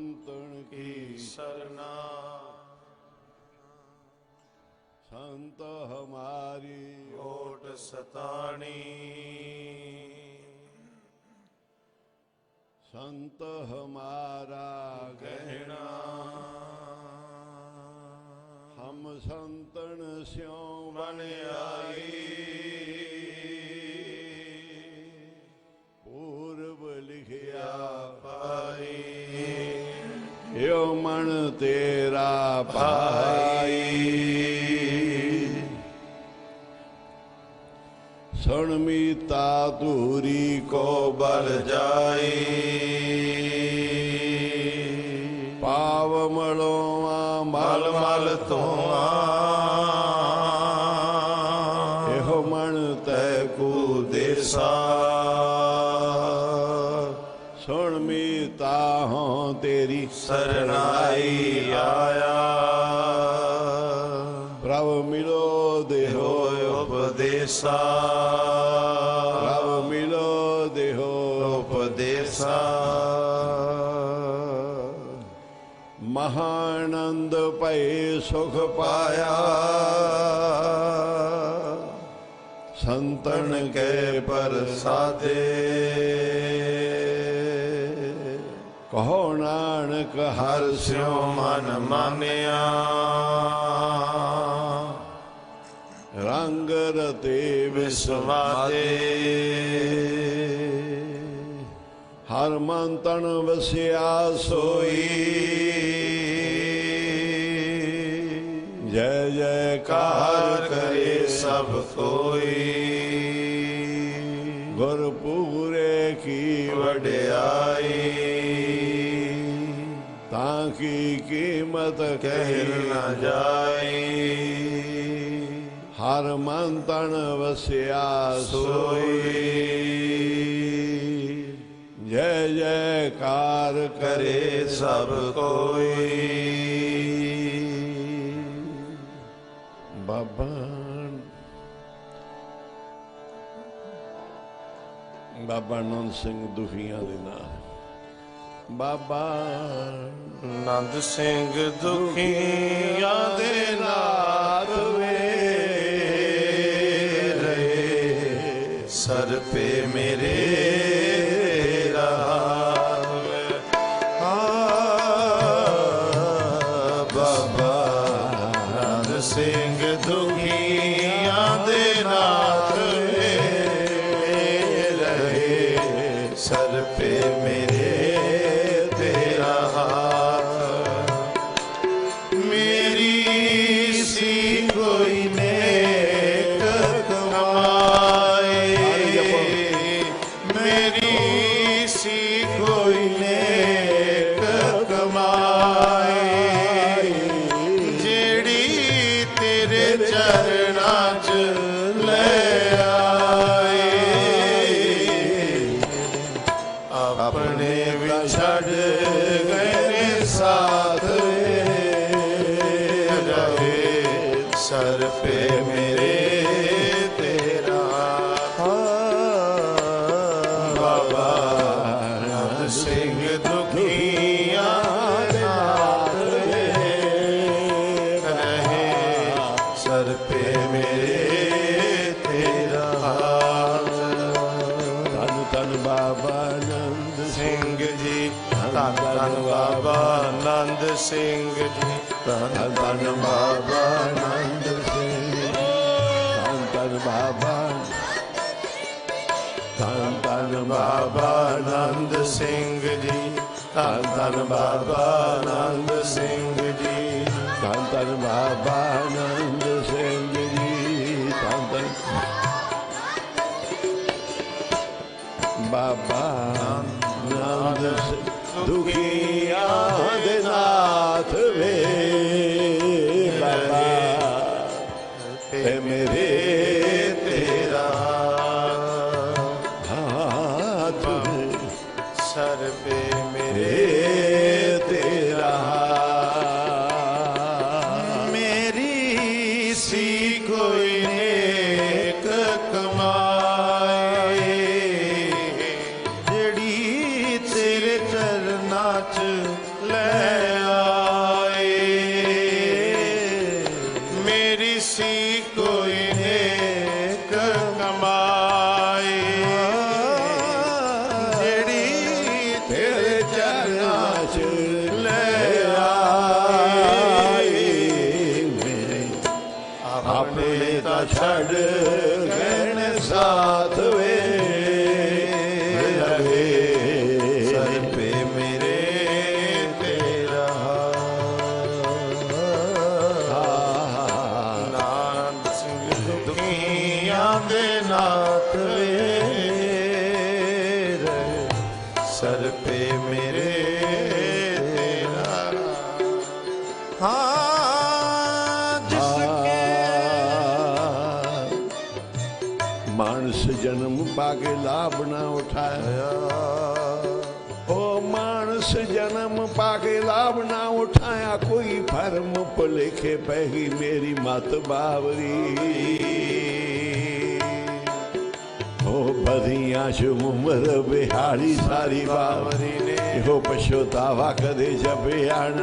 ਸੰਤਨ ਕੀ ਸਰਨਾ? ਸੰਤ ਹਮਾਰੀ ਓਟ ਸਤਾਣੀ। ਸੰਤ ਹਮਾਰਾ ਗਹਿਣਾ। ਹਮ ਸੰਤਨ ਸਿਉ ਬਣ ਆਈ। ਏਉ ਤੇਰਾ ਭਾਈ। ਸੁਣ ਮੀਤਾ ਧੂਰੀ ਕੋ ਬਲ ਜਾਈ। ਪਾਵ ਮਲੋਆ ਮਲ ਮਲ ਧੋਆ। ਇਹੋ ਮਨ ਤੈ ਕੂ ਦੇਸਾ। ਸੁਣ ਮੀਤਾ ਹਾਂ ਤੇਰੀ ਸਰਨਾਈ ਆਇਆ। ਪ੍ਰਭ ਮਿਲੋ ਦੇਹੋ ਹੋਇ ਉਪਦੇਸਾ। ਪ੍ਰਭ ਮਿਲੋ ਦੇਹੋ ਉਪਦੇਸਾ। ਮਹਾਨੰਦ ਭਏ ਸੁਖ ਪਾਇਆ। ਸੰਤਨ ਕੇ ਪ੍ਰਸਾਦੇ ਕਹੋ ਨਾਨਕ ਹਰ ਸਿਉ ਮਨ ਮਾਨਿਆ। ਰੰਗ ਰਤੇ ਵਿਸਵਾਦੇ ਹਰ ਮਨ ਤਨ ਵਸਿਆ ਸੋਈ। ਜੈ ਜੈ ਕਾਰ ਕਰੇ ਸਭ ਕੋਈ ਗੁਰ ਪੂਰੇ ਕੀ ਵਡਿਆਈ। ਕੀ ਕੀਮਤ ਕਹਿ ਨਾ ਜਾਈ ਹਰ ਮਨ ਤਨ ਵਸਿਆ ਸੋਈ ਜੈ ਜੈਕਾਰ ਕਰੇ ਸਭ ਕੋਈ ਬਾਬਾ ਬਾਬਾ ਨੰਦ ਸਿੰਘ ਦੁਖੀਆਂ ਦੇ ਨਾਲ ਬਾਬਾ ਨੰਦ ਸਿੰਘ ਦੁਖੀਆਂ ਦੇ ਨਾਥ ਵੇ ਰਹੇ ਸਰ ਪੇ ਸਿੰਘ ਜੀ। ਧੰਨ ਧੰਨ ਬਾਬਾ ਨੰਦ ਸਿੰਘ। ਧੰਨ ਧੰਨ ਬਾਬਾ ਧੰਨ ਧੰਨ ਬਾਬਾ ਆਨੰਦ ਸਿੰਘ ਜੀ। ਧੰਨ ਧੰਨ ਬਾਬਾ ਆਨੰਦ ਸਿੰਘ ਜੀ। ਧੰਨ ਧੰਨ ਬਾਬਾ ਨੰਦ ਸਿੰਘ ਜੀ। ਧੰਨ ਧੰਨ ਬਾਬਾ ਨੰਦ ਸਿੰਘ। ਤੇ પાગલા બના ઉઠાયા ઓ માણસ જન્મ પાગલા બના ઉઠાયા કોઈ ફર્મ પર લેખે પહેરી મેરી મત બાવરી ઓ બધીયા છું ઉમર બિહારી સારી બાવરી ને હો પછોતાવા કરે જબે આણ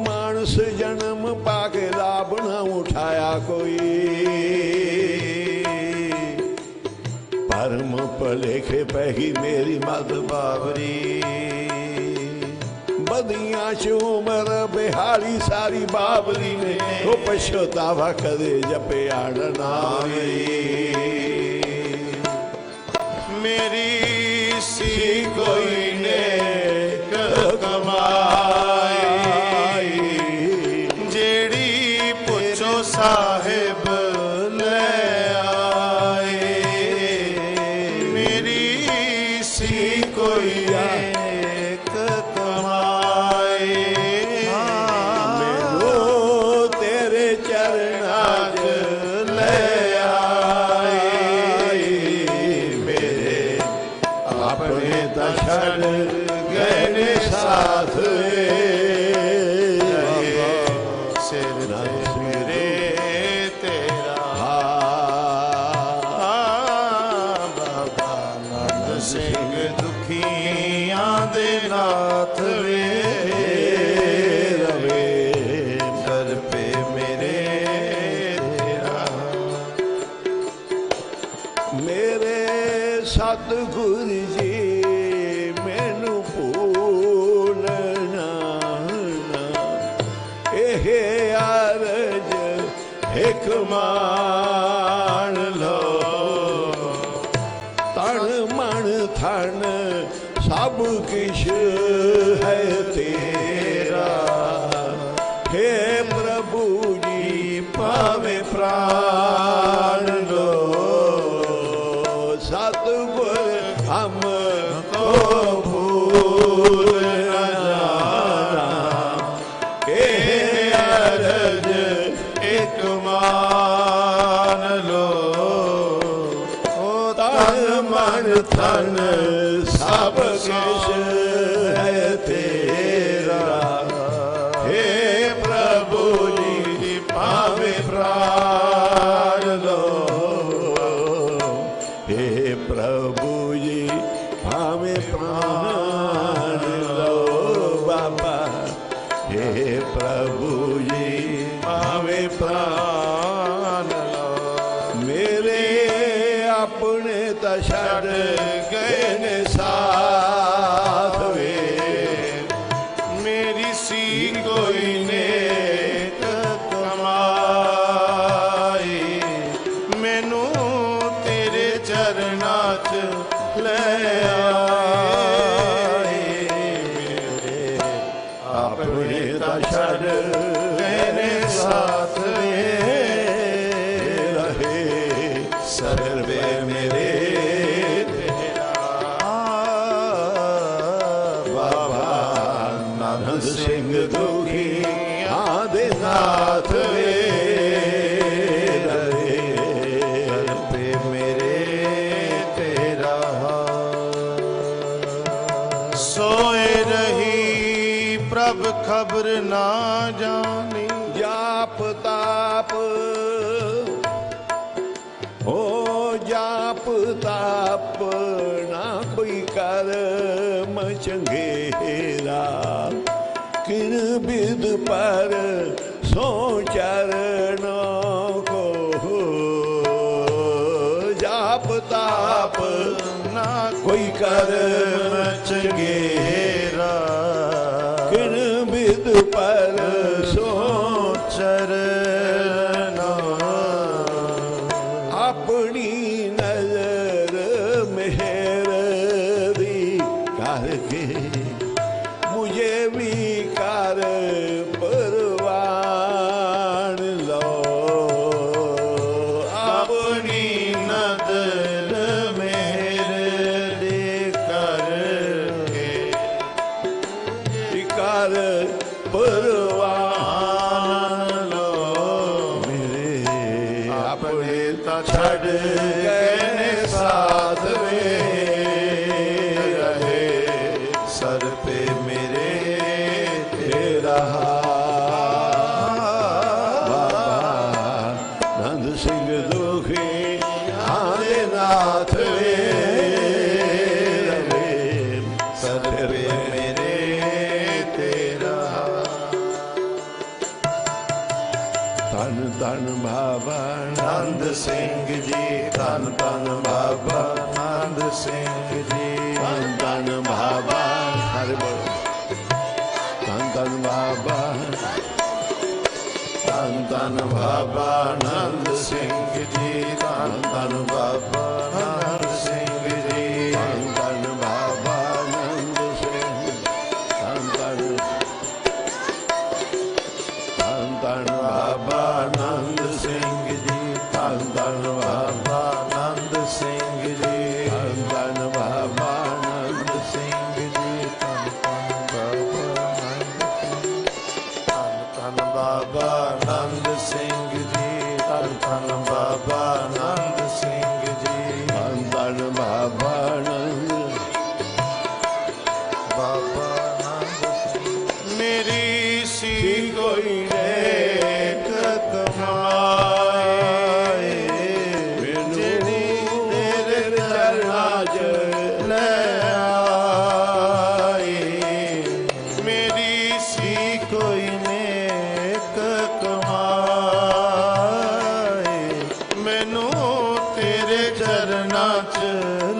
માણસ જન્મ પાકે લાભ ન ઉઠાયા કોઈ ਧਰਮ ਭਲੇਖ ਪਹੀ ਮੇਰੀ ਮਦ ਬਾਵਰੀ। ਬਦੀਆਂ ਚ ਉਮਰ ਬਿਹਾਰੀ ਸਾਰੀ ਬਾਬਰੀ ਨੇ ਉਹ ਪਛਤਾਵਾ ਕਦੇ ਜਪੇ ਆੜਨਾ ਮੇਰੀ ਸੀ ਕੋਈ ਨੇ ਤਾਂ ਛੱਡ ਗਏ ਨੇ ਸਾਥ ਏ ਸਿਰ 25 y ਪਰਮ ਚੰਗੇਰਾ ਕਿਰ ਬਿਦ ਪਰ ਸੋ ਚਰਨੋ ਕੋ ਜਾਪ ਤਾਪ ਨਾ ਕੋਈ ਕਰ ਗੁਣੇ ਤਾਂ ਛੱਡ ਕੇ ਸਾਥ ਵੇ। ਬਾਬਾ ਨੰਦ ਸਿੰਘ। ਚਰਨਾ ਚ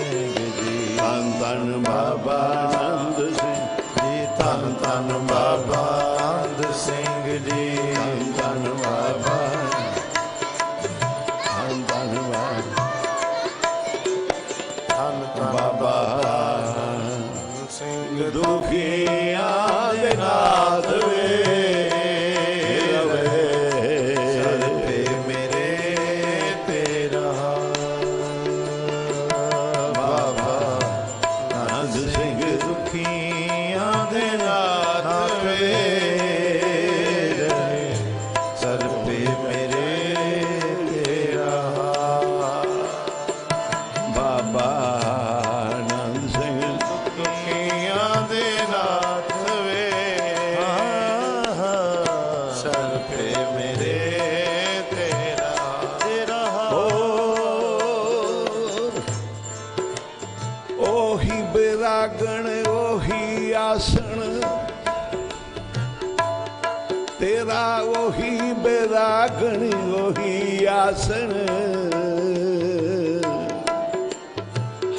ਸਿੰਘ ਜੀ ਧੰਨ ਧੰਨ ਬਾਬਾ ਆਨੰਦ ਸਿੰਘ ਜੀ ਧੰਨ ਧੰਨ ਬਾਬਾ ਆਨੰਦ ਸਿੰਘ ਜੀ। ਧੰਨ ਧੰਨ ਬਾਬਾ ਬਿਰਾਗਣ ਉਹੀ ਆਸਣ।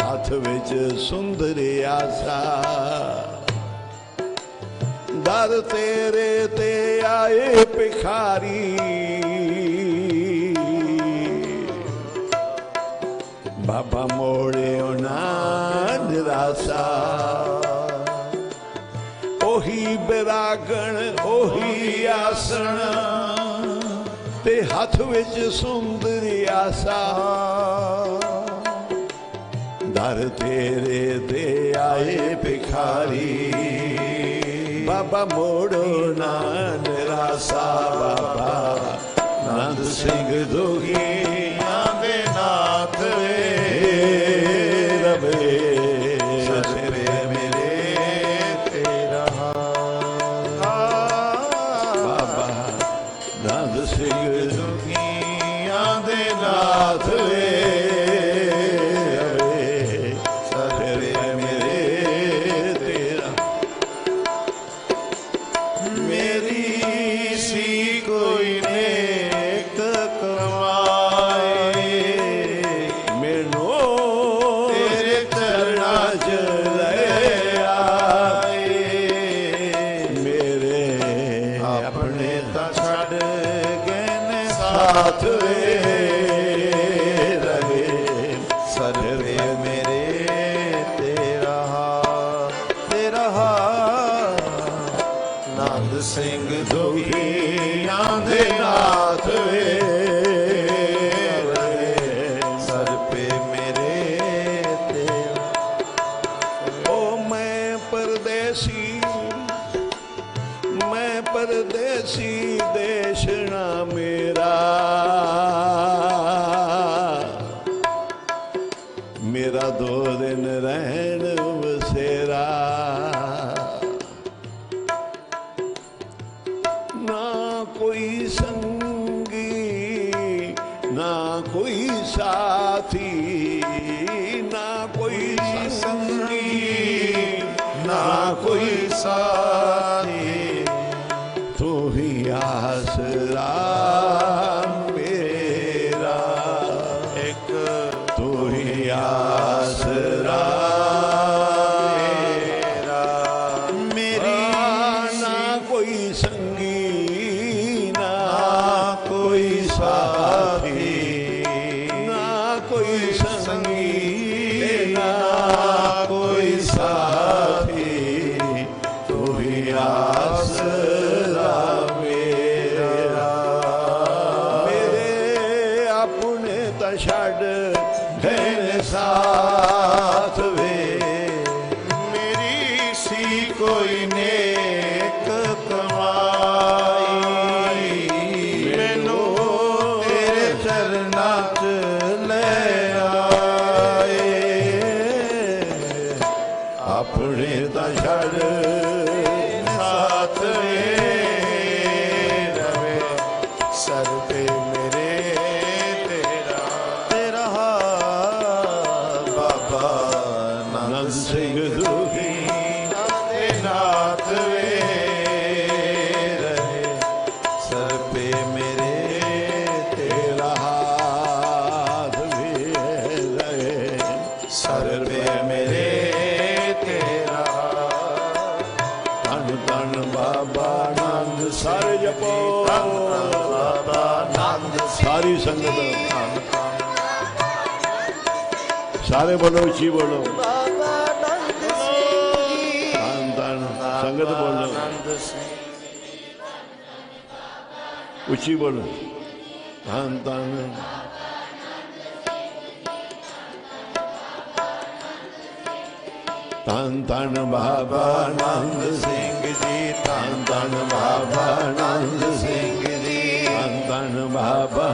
ਹੱਥ ਵਿੱਚ ਸੁੰਦਰ ਆਸਾ। ਦਰ ਤੇਰੇ ਤੇ ਆਏ ਭਿਖਾਰੀ। ਬਾਬਾ ਮੋੜਿਓ ਨਾ ਨਿਰਾਸਾ ਉਹੀ ਬਿਰਾਗਣ, ਉਹੀ ਆਸਣ। ਤੇ ਹੱਥ ਵਿੱਚ ਸੁੰਦਰੀ ਆਸਾ। ਦਰ ਤੇਰੇ ਤੇ ਆਏ ਭਿਖਾਰੀ। ਬਾਬਾ ਮੋੜੋ ਨਾ ਨਿਰਾਸਾ ਬਾਬਾ ਨੰਦ ਸਿੰਘ ਦੁਖੀਆਂ ਦੇ ਨਾਥ ਵੇ। ਤੂੰ ਆਪਣੇ ਤਾਂ ਛੱਡ ਸਾਥ ਵੇ ਸਾਰੇ ਬੋਲੋ ਉੱਚੀ ਬੋਲੋ। ਬਾਬਾ ਨੰਦ ਸਿੰਘ ਜੀ ਧੰਨ ਸੰਗਤ ਬੋਲੋ। ਨੰਦ ਸਿੰਘ ਉੱਚੀ ਬੋਲੋ। ਧੰਨ ਧੰਨ ਧੰਨ ਧੰਨ ਬਾਬਾ ਨੰਦ ਸਿੰਘ ਜੀ, ਧੰਨ ਧੰਨ ਬਾਬਾ ਨੰਦ ਸਿੰਘ ਜੀ, ਧੰਨ ਧੰਨ ਬਾਬਾ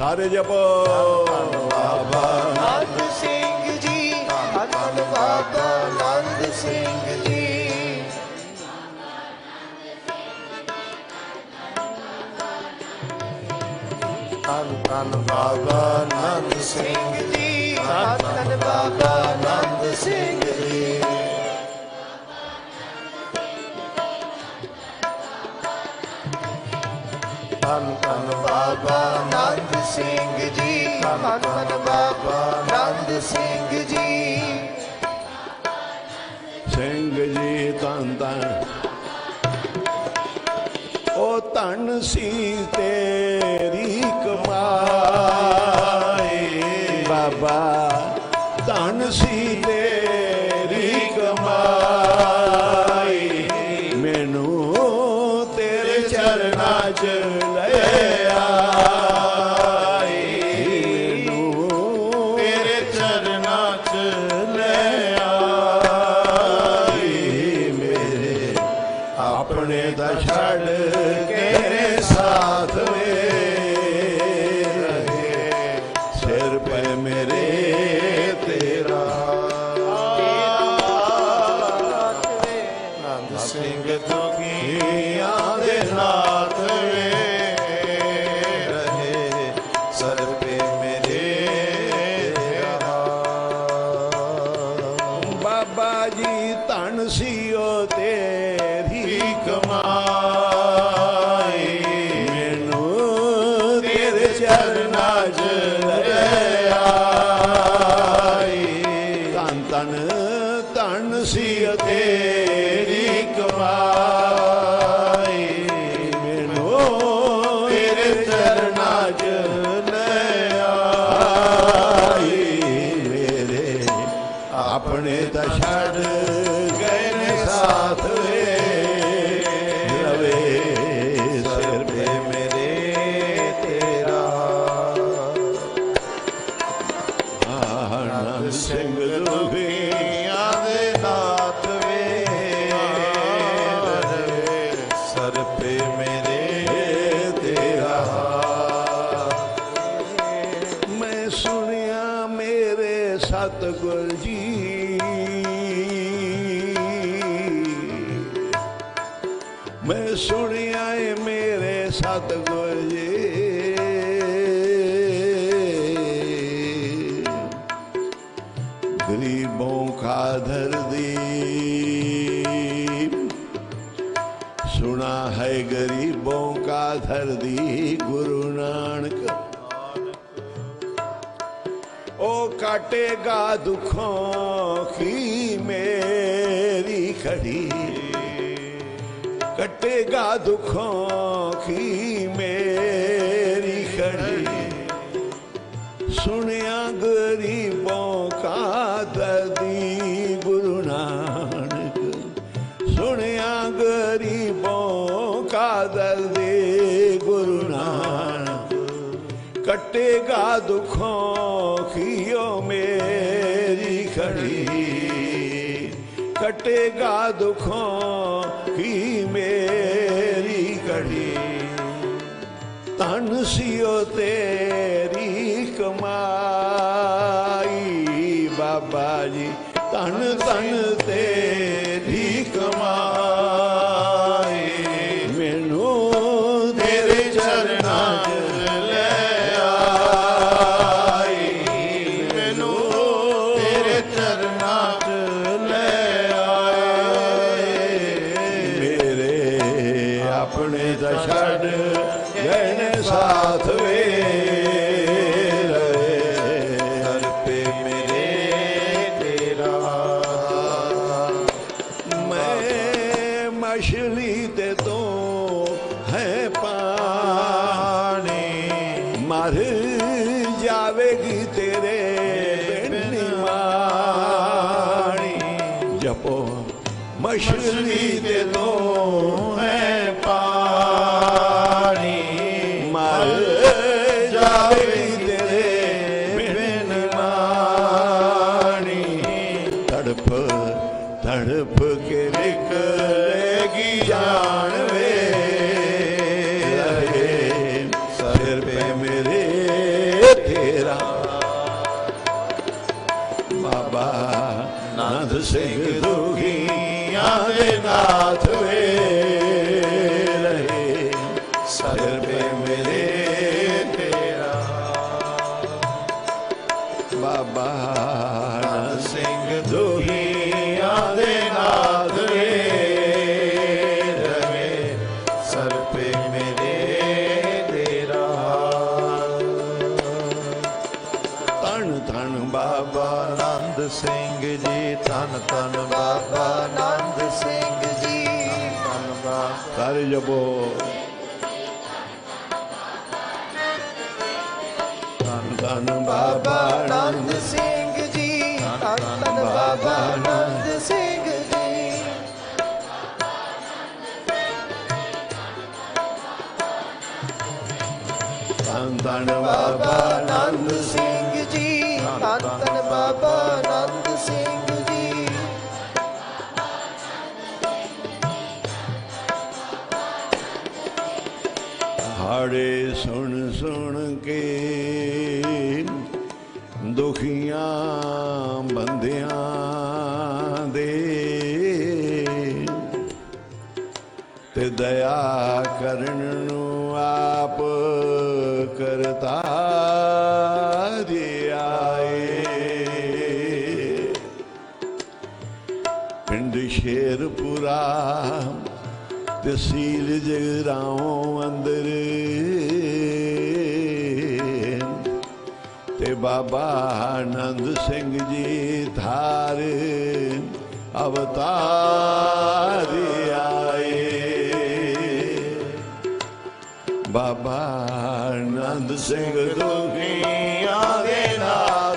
ਸਾਰੇ ਜਪੋ। ਬਾਬਾ ਨੰਦ ਸਿੰਘ ਜੀ ਧੰਨ ਬਾਬਾ ਨੰਦ ਸਿੰਘ ਜੀ। ਧੰਨ ਧੰਨ ਬਾਬਾ ਨੰਦ ਸਿੰਘ ਸਿੰਘ ਜੀ। ਧੰਨ ਧੰਨ ਬਾਬਾ ਨੰਦ ਸਿੰਘ ਜੀ। ਧੰਨ ਧੰਨ ਬਾਬਾ ਨੰਦ ਸਿੰਘ ਜੀ। ਧੰਨ ਧੰਨ ਬਾਬਾ ਨੰਦ ਸਿੰਘ ਜੀ। ਸਿੰਘ ਜੀ ਧੰਨ ਧੰਨ ਉਹ ਧਨ ਸੀ ਤੇਰੀ ਕਮਾਈ। ਬਾਬਾ ਧਨ ਸੀ ਤੇਰੀ ਸਰ ਸਤਗੁਰ ਜੀ ਕਾ ਧਰਦੀ ਸੁਣਾ ਹੈ ਗਰੀਬੋਂ ਕਾ ਧਰਦੀ ਗੁਰੂ ਨਾਨਕ। ਉਹ ਕਾਟੇਗਾ ਦੁੱਖੋਂ ਕੀ ਮੇਰੀ ਖੜੀ। ਕਟੇਗਾ ਦੁੱਖੋਂ ਮਾਤਾ ਦੀ ਗੁਰੂ ਨਾਨਕ। ਸੁਣਿਆ ਗਰੀਬੋਂ ਕਾ ਦਰਦ ਗੁਰੂ ਨਾਨਕ। ਕੱਟੇਗਾ ਦੁੱਖੋਂ ਖਿਓ ਮੇਰੀ ਖੜੀ। ਕੱਟੇਗਾ ਦੁੱਖੋਂ ਕੀ ਮੇਰੀ ਘੜੀ ਤਨ ਸਿਓ ਤੇ ਤਨ ਤਨ ਤੇਰੀ ਕਮਾਈ। ਮੈਨੂੰ ਤੇਰੇ ਚਰਨਾਂ 'ਚ ਲੈ ਆਈ। ਮੈਨੂੰ ਤੇਰੇ ਚਰਨਾਂ 'ਚ ਲੈ ਆਏ ਮੇਰੇ ਆਪਣੇ ਦਾ ਛੱਡ ਗਏ ਨੇ ਸਾਥ ਵੇ। ਦੁਖੀਆਂ बाबा नंद सिंह हरे सुन सुन के दुखिया बंदिया दे। दया करना ਤਸੀਲ ਜਗਰਾਉ ਅੰਦਰ। ਤੇ ਬਾਬਾ ਆਨੰਦ ਸਿੰਘ ਜੀ ਧਾਰ, ਅਵਤਾਰ ਆਏ। ਬਾਬਾ ਆਨੰਦ ਸਿੰਘ ਦੁਨੀਆ ਦੇ ਨਾਲ